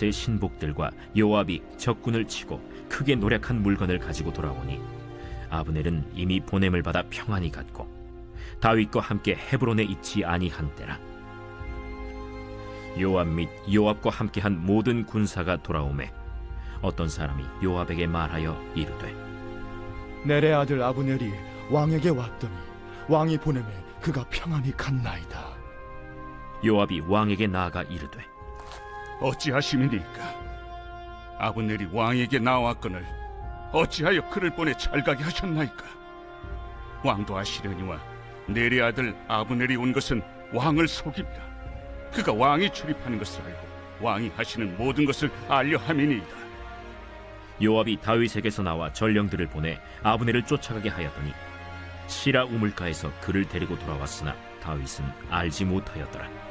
다윗의 신복들과 요압이 적군을 치고 크게 노력한 물건을 가지고 돌아오니 아브넬은 이미 보냄을 받아 평안히 갔고 다윗과 함께 헤브론에 있지 아니한 때라 요압 및 요압과 함께한 모든 군사가 돌아오매 어떤 사람이 요압에게 말하여 이르되 내레 아들 아브넬이 왕에게 왔더니 왕이 보내매 그가 평안히 갔나이다. 요압이 왕에게 나아가 이르되 어찌하심이니까? 아브넬이 왕에게 나왔거늘 어찌하여 그를 보내 잘가게 하셨나이까? 왕도 아시려니와 내리 아들 아브넬이 온 것은 왕을 속입니다. 그가 왕이 출입하는 것을 알고 왕이 하시는 모든 것을 알려 함이니이다. 요압이 다윗에게서 나와 전령들을 보내 아브넬을 쫓아가게 하였더니 시라 우물가에서 그를 데리고 돌아왔으나 다윗은 알지 못하였더라.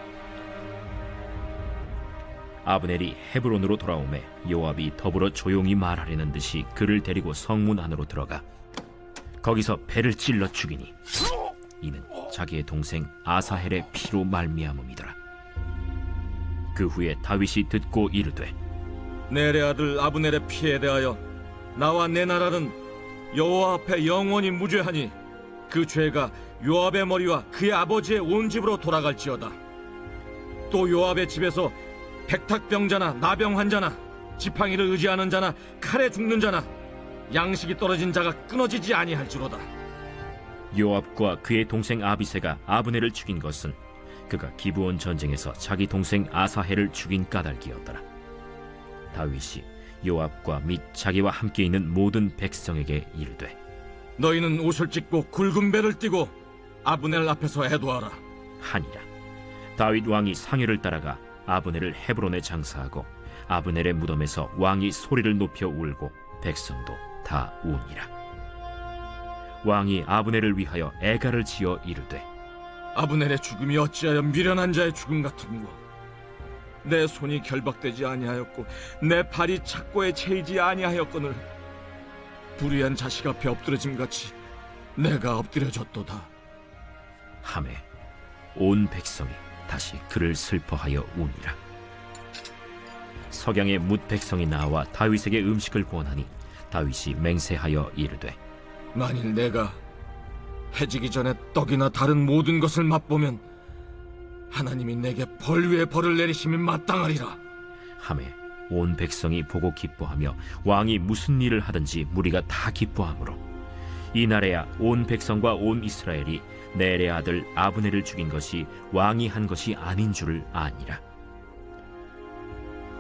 아브넬이 헤브론으로 돌아오매 요압이 더불어 조용히 말하려는 듯이 그를 데리고 성문 안으로 들어가 거기서 배를 찔러 죽이니 이는 자기의 동생 아사헬의 피로 말미암음이더라. 그 후에 다윗이 듣고 이르되 내레 아들 아브넬의 피에 대하여 나와 내 나라는 여호와 앞에 영원히 무죄하니 그 죄가 요압의 머리와 그의 아버지의 온 집으로 돌아갈지어다. 또 요압의 집에서 백탁병자나 나병 환자나 지팡이를 의지하는 자나 칼에 죽는 자나 양식이 떨어진 자가 끊어지지 아니할지로다. 요압과 그의 동생 아비세가 아브넬을 죽인 것은 그가 기브온 전쟁에서 자기 동생 아사헬을 죽인 까닭이었더라. 다윗이 요압과 및 자기와 함께 있는 모든 백성에게 이르되 너희는 옷을 찢고 굵은 배를 띠고 아브넬 앞에서 애도하라. 하니라. 다윗 왕이 상회를 따라가 아브넬을 헤브론에 장사하고 아브넬의 무덤에서 왕이 소리를 높여 울고 백성도 다 우니라. 왕이 아브넬을 위하여 애가를 지어 이르되 아브넬의 죽음이 어찌하여 미련한 자의 죽음 같은고 내 손이 결박되지 아니하였고 내 발이 착고에 채이지 아니하였거늘 불의한 자식 앞에 엎드려짐 같이 내가 엎드려졌도다 함에 온 백성이 다시 그를 슬퍼하여 우니라. 석양의 뭇 백성이 나와 다윗에게 음식을 구원하니 다윗이 맹세하여 이르되 만일 내가 해지기 전에 떡이나 다른 모든 것을 맛보면 하나님이 내게 벌 위에 벌을 내리심이 마땅하리라 함에 온 백성이 보고 기뻐하며 왕이 무슨 일을 하든지 무리가 다 기뻐하므로 이날에야 온 백성과 온 이스라엘이 넬의 아들 아브넬을 죽인 것이 왕이 한 것이 아닌 줄을 아니라.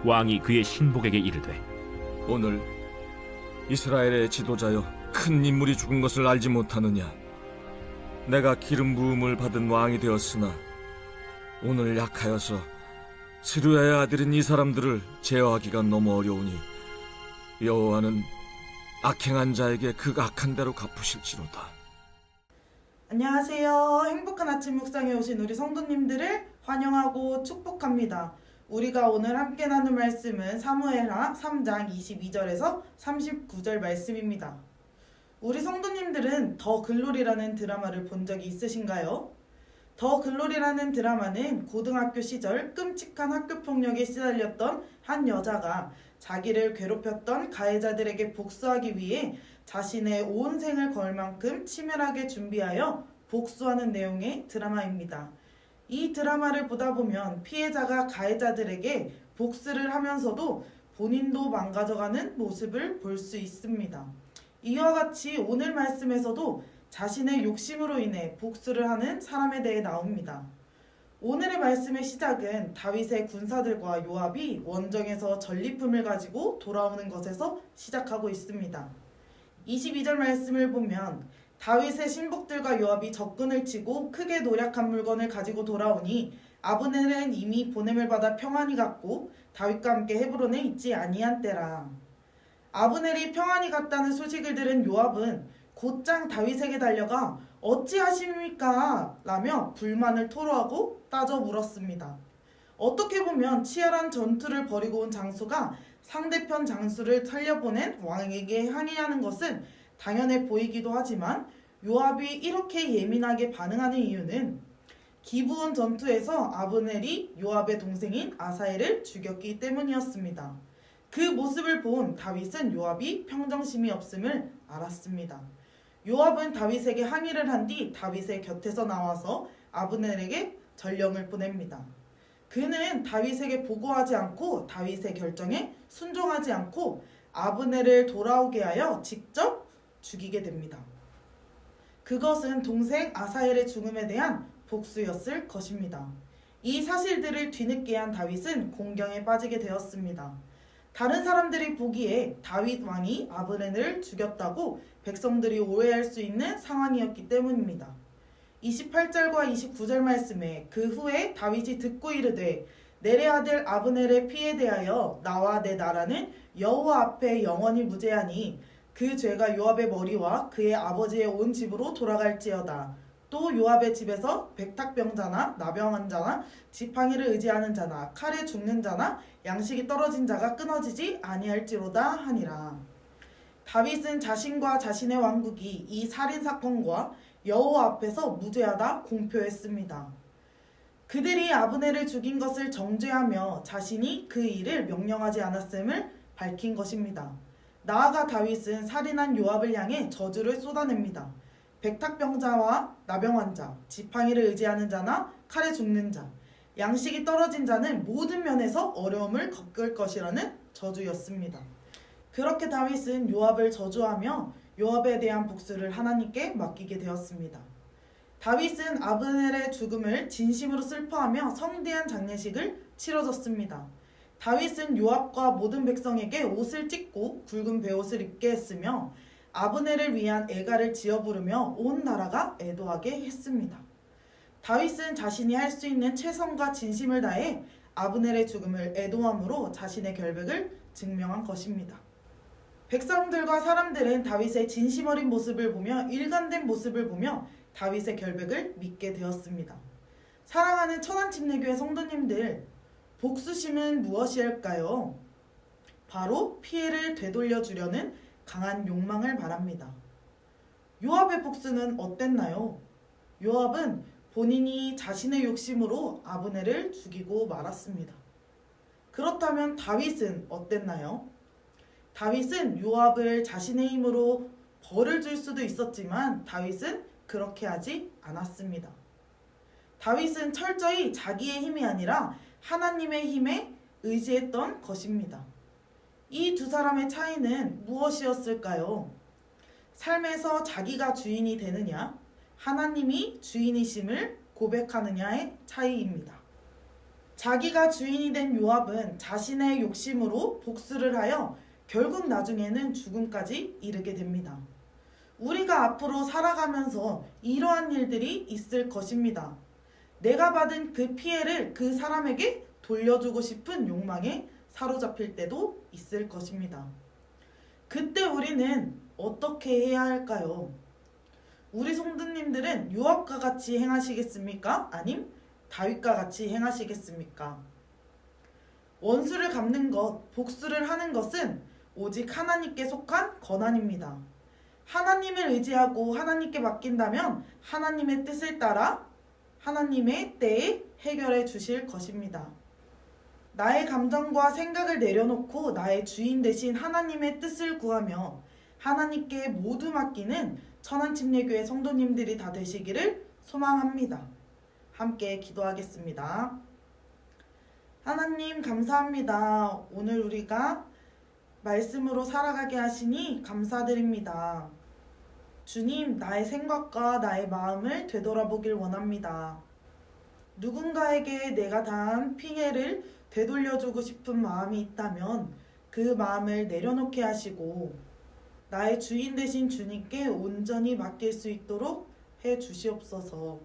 왕이 그의 신복에게 이르되 오늘 이스라엘의 지도자여 큰 인물이 죽은 것을 알지 못하느냐? 내가 기름 부음을 받은 왕이 되었으나 오늘 약하여서 스루야의 아들인 이 사람들을 제어하기가 너무 어려우니 여호와는 악행한 자에게 그 악한 대로 갚으실지로다 안녕하세요. 행복한 아침 묵상에 오신 우리 성도님들을 환영하고 축복합니다. 우리가 오늘 함께 나눌 말씀은 사무엘하 3장 22절에서 39절 말씀입니다. 우리 성도님들은 더 글로리라는 드라마를 본 적이 있으신가요? 더 글로리라는 드라마는 고등학교 시절 끔찍한 학교 폭력에 시달렸던 한 여자가 자기를 괴롭혔던 가해자들에게 복수하기 위해 자신의 온 생을 걸 만큼 치밀하게 준비하여 복수하는 내용의 드라마입니다. 이 드라마를 보다 보면 피해자가 가해자들에게 복수를 하면서도 본인도 망가져가는 모습을 볼 수 있습니다. 이와 같이 오늘 말씀에서도 자신의 욕심으로 인해 복수를 하는 사람에 대해 나옵니다. 오늘의 말씀의 시작은 다윗의 군사들과 요압이 원정에서 전리품을 가지고 돌아오는 것에서 시작하고 있습니다. 22절 말씀을 보면 다윗의 신복들과 요압이 적군을 치고 크게 노력한 물건을 가지고 돌아오니 아브넬은 이미 보냄을 받아 평안히 갔고 다윗과 함께 헤브론에 있지 아니한 때라. 아브넬이 평안히 갔다는 소식을 들은 요압은 곧장 다윗에게 달려가 어찌하십니까? 라며 불만을 토로하고 따져 물었습니다. 어떻게 보면 치열한 전투를 벌이고 온 장수가 상대편 장수를 살려보낸 왕에게 항의하는 것은 당연해 보이기도 하지만 요압이 이렇게 예민하게 반응하는 이유는 기부온 전투에서 아브넬이 요압의 동생인 아사엘을 죽였기 때문이었습니다. 그 모습을 본 다윗은 요압이 평정심이 없음을 알았습니다. 요압은 다윗에게 항의를 한 뒤 다윗의 곁에서 나와서 아브넬에게 전령을 보냅니다. 그는 다윗에게 보고하지 않고 다윗의 결정에 순종하지 않고 아브넬을 돌아오게 하여 직접 죽이게 됩니다. 그것은 동생 아사엘의 죽음에 대한 복수였을 것입니다. 이 사실들을 뒤늦게 한 다윗은 공경에 빠지게 되었습니다. 다른 사람들이 보기에 다윗 왕이 아브넬을 죽였다고 백성들이 오해할 수 있는 상황이었기 때문입니다. 28절과 29절 말씀에 그 후에 다윗이 듣고 이르되 내레 아들 아브넬의 피에 대하여 나와 내 나라는 여호와 앞에 영원히 무죄하니 그 죄가 요압의 머리와 그의 아버지의 온 집으로 돌아갈지어다. 또 요압의 집에서 백탁병자나 나병한 자나 지팡이를 의지하는 자나 칼에 죽는 자나 양식이 떨어진 자가 끊어지지 아니할지로다 하니라. 다윗은 자신과 자신의 왕국이 이 살인 사건과 여호와 앞에서 무죄하다 공표했습니다. 그들이 아브넬을 죽인 것을 정죄하며 자신이 그 일을 명령하지 않았음을 밝힌 것입니다. 나아가 다윗은 살인한 요압을 향해 저주를 쏟아냅니다. 백탁병자와 나병환 자, 지팡이를 의지하는 자나 칼에 죽는 자, 양식이 떨어진 자는 모든 면에서 어려움을 겪을 것이라는 저주였습니다. 그렇게 다윗은 요압을 저주하며 요압에 대한 복수를 하나님께 맡기게 되었습니다. 다윗은 아브넬의 죽음을 진심으로 슬퍼하며 성대한 장례식을 치러줬습니다. 다윗은 요압과 모든 백성에게 옷을 찢고 굵은 베옷을 입게 했으며 아브넬을 위한 애가를 지어 부르며 온 나라가 애도하게 했습니다. 다윗은 자신이 할 수 있는 최선과 진심을 다해 아브넬의 죽음을 애도함으로 자신의 결백을 증명한 것입니다. 백성들과 사람들은 다윗의 진심 어린 모습을 보며 일관된 모습을 보며 다윗의 결백을 믿게 되었습니다. 사랑하는 천안침례교회 성도님들, 복수심은 무엇일까요? 바로 피해를 되돌려 주려는 강한 욕망을 말합니다. 요압의 복수는 어땠나요? 요압은 본인이 자신의 욕심으로 아브넬을 죽이고 말았습니다. 그렇다면 다윗은 어땠나요? 다윗은 요압을 자신의 힘으로 벌을 줄 수도 있었지만 다윗은 그렇게 하지 않았습니다. 다윗은 철저히 자기의 힘이 아니라 하나님의 힘에 의지했던 것입니다. 이 두 사람의 차이는 무엇이었을까요? 삶에서 자기가 주인이 되느냐, 하나님이 주인이심을 고백하느냐의 차이입니다. 자기가 주인이 된 요압은 자신의 욕심으로 복수를 하여 결국 나중에는 죽음까지 이르게 됩니다. 우리가 앞으로 살아가면서 이러한 일들이 있을 것입니다. 내가 받은 그 피해를 그 사람에게 돌려주고 싶은 욕망에 사로잡힐 때도 있을 것입니다. 그때 우리는 어떻게 해야 할까요? 우리 성도님들은 요압과 같이 행하시겠습니까? 아님 다윗과 같이 행하시겠습니까? 원수를 갚는 것, 복수를 하는 것은 오직 하나님께 속한 권한입니다. 하나님을 의지하고 하나님께 맡긴다면 하나님의 뜻을 따라 하나님의 때에 해결해 주실 것입니다. 나의 감정과 생각을 내려놓고 나의 주인 대신 하나님의 뜻을 구하며 하나님께 모두 맡기는 천안침례교회 성도님들이 다 되시기를 소망합니다. 함께 기도하겠습니다. 하나님 감사합니다. 오늘 우리가 말씀으로 살아가게 하시니 감사드립니다. 주님, 나의 생각과 나의 마음을 되돌아보길 원합니다. 누군가에게 내가 당한 피해를 되돌려주고 싶은 마음이 있다면 그 마음을 내려놓게 하시고 나의 주인 되신 주님께 온전히 맡길 수 있도록 해 주시옵소서.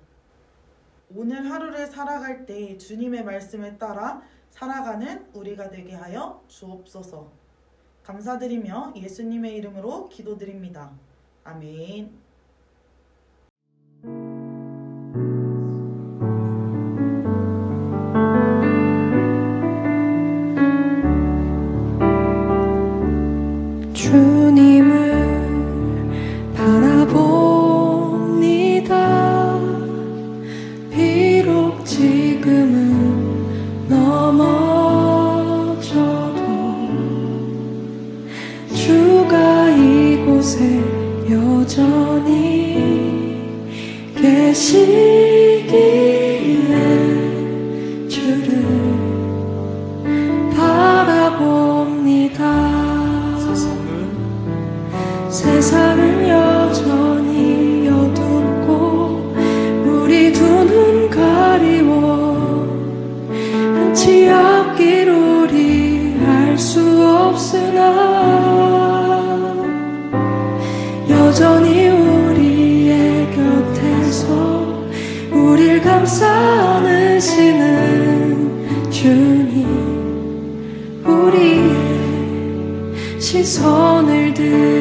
오늘 하루를 살아갈 때 주님의 말씀에 따라 살아가는 우리가 되게 하여 주옵소서. 감사드리며 예수님의 이름으로 기도드립니다. 아멘. 주님 시선을 드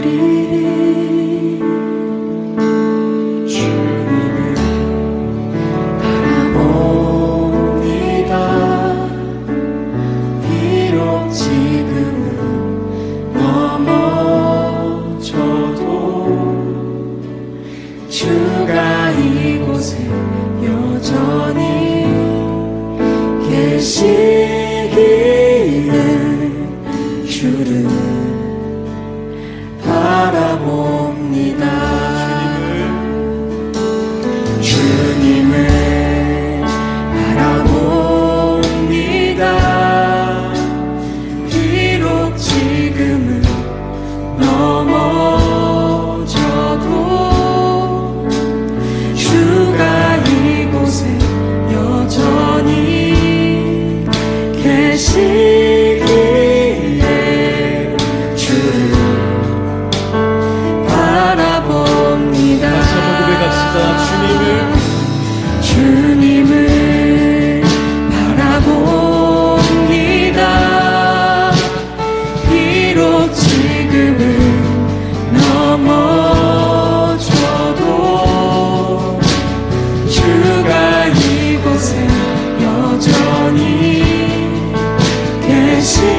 Jesus. sim